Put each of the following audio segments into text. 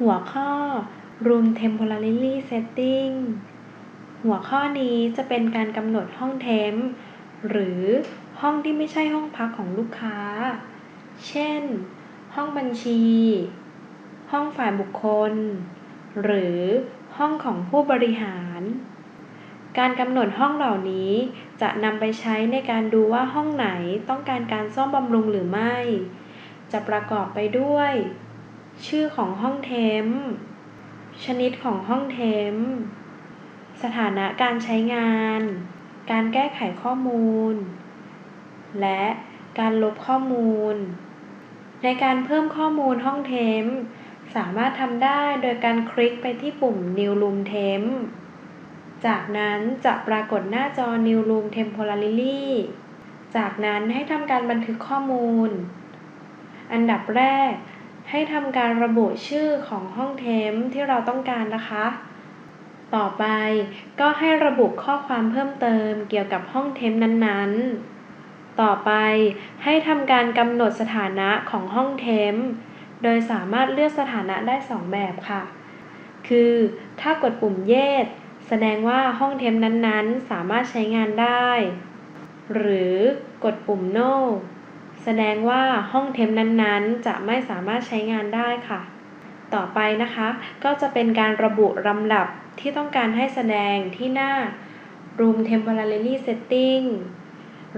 หัวข้อ Room Temporary Setting หัวข้อนี้จะเป็นการกำหนดห้องเทมป์หรือห้องที่ไม่ใช่ห้องพักของลูกค้า เช่น ห้องบัญชี ห้องฝ่ายบุคคล หรือห้องของผู้บริหาร การกำหนดห้องเหล่านี้จะนำไปใช้ในการดูว่าห้องไหนต้องการการซ่อมบำรุงหรือไม่ จะประกอบไปด้วย ชื่อของห้องเทมป์ชนิดของห้องเทมป์สถานะการใช้งาน การแก้ไขข้อมูล และการลบข้อมูล ในการเพิ่มข้อมูลห้องเทมป์สามารถทำได้โดยการคลิกไปที่ปุ่ม New Room Temp จากนั้นจะปรากฏหน้าจอ New Room Temporarily จากนั้นให้ทำการบันทึกข้อมูล อันดับแรก ให้ทำการระบุชื่อของห้องเทมที่เราต้องการนะคะ ต่อไปก็ให้ระบุข้อความเพิ่มเติมเกี่ยวกับห้องเทมนั้นๆ ต่อไปให้ทำการกำหนดสถานะของห้องเทมโดยสามารถเลือกสถานะได้ 2 แบบค่ะ คือถ้ากดปุ่ม Yes แสดงว่าห้องเทมนั้นๆ สามารถใช้งานได้ หรือกดปุ่ม No แสดงว่าห้องเทมป์นั้นๆ จะไม่สามารถใช้งานได้ค่ะ ต่อไปนะคะก็จะเป็นการระบุลำดับที่ต้องการให้แสดงที่หน้า Room Temporary Setting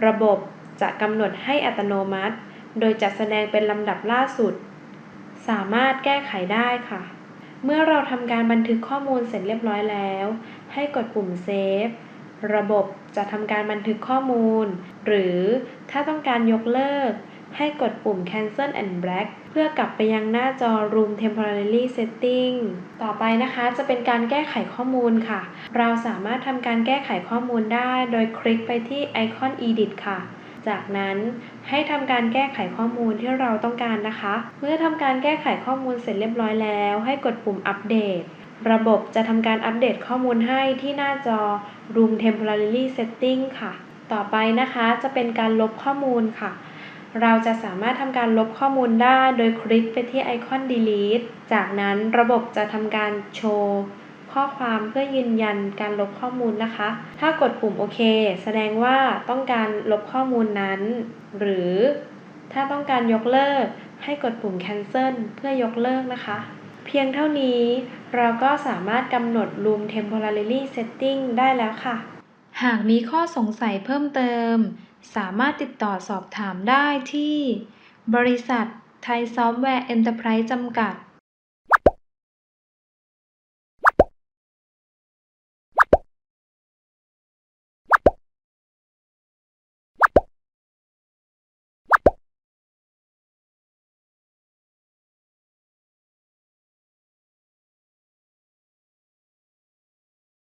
ระบบจะกำหนดให้อัตโนมัติ โดยจัดแสดงเป็นลำดับล่าสุด สามารถแก้ไขได้ค่ะ เมื่อเราทำการบันทึกข้อมูลเสร็จเรียบร้อยแล้ว ให้กดปุ่ม Save ระบบจะทำการบันทึกข้อมูล หรือถ้าต้องการยกเลิก ให้กดปุ่ม Cancel and Back เพื่อกลับไปยังหน้าจอ Room Temporary Setting ต่อไปนะคะจะเป็นการแก้ไขข้อมูลค่ะ เราสามารถทำการแก้ไขข้อมูลได้โดยคลิกไปที่ไอคอน Edit ค่ะจากนั้นให้ทำการแก้ไขข้อมูลที่เราต้องการนะคะ เมื่อทำการแก้ไขข้อมูลเสร็จเรียบร้อยแล้ว ให้กดปุ่มอัปเดต ระบบจะทำการอัปเดตข้อมูลให้ที่หน้าจอ Room Temporary Setting ค่ะ ต่อไปนะคะจะเป็นการลบข้อมูลค่ะ เราจะสามารถทำการลบข้อมูลได้โดยคลิกไปที่ไอคอน Delete จากนั้นระบบจะทำการโชว์ข้อความเพื่อยืนยันการลบข้อมูลนะคะ ถ้ากดปุ่มโอเค แสดงว่าต้องการลบข้อมูลนั้น หรือถ้าต้องการยกเลิกให้กดปุ่ม cancel เพื่อยกเลิกนะคะ เพียงเท่านี้เราก็สามารถกำหนด room temporary setting ได้แล้วค่ะ หากมีข้อสงสัยเพิ่มเติม สามารถติดต่อสอบถามได้ที่ บริษัทไทยซอฟต์แวร์เอ็นเตอร์ไพรส์จำกัด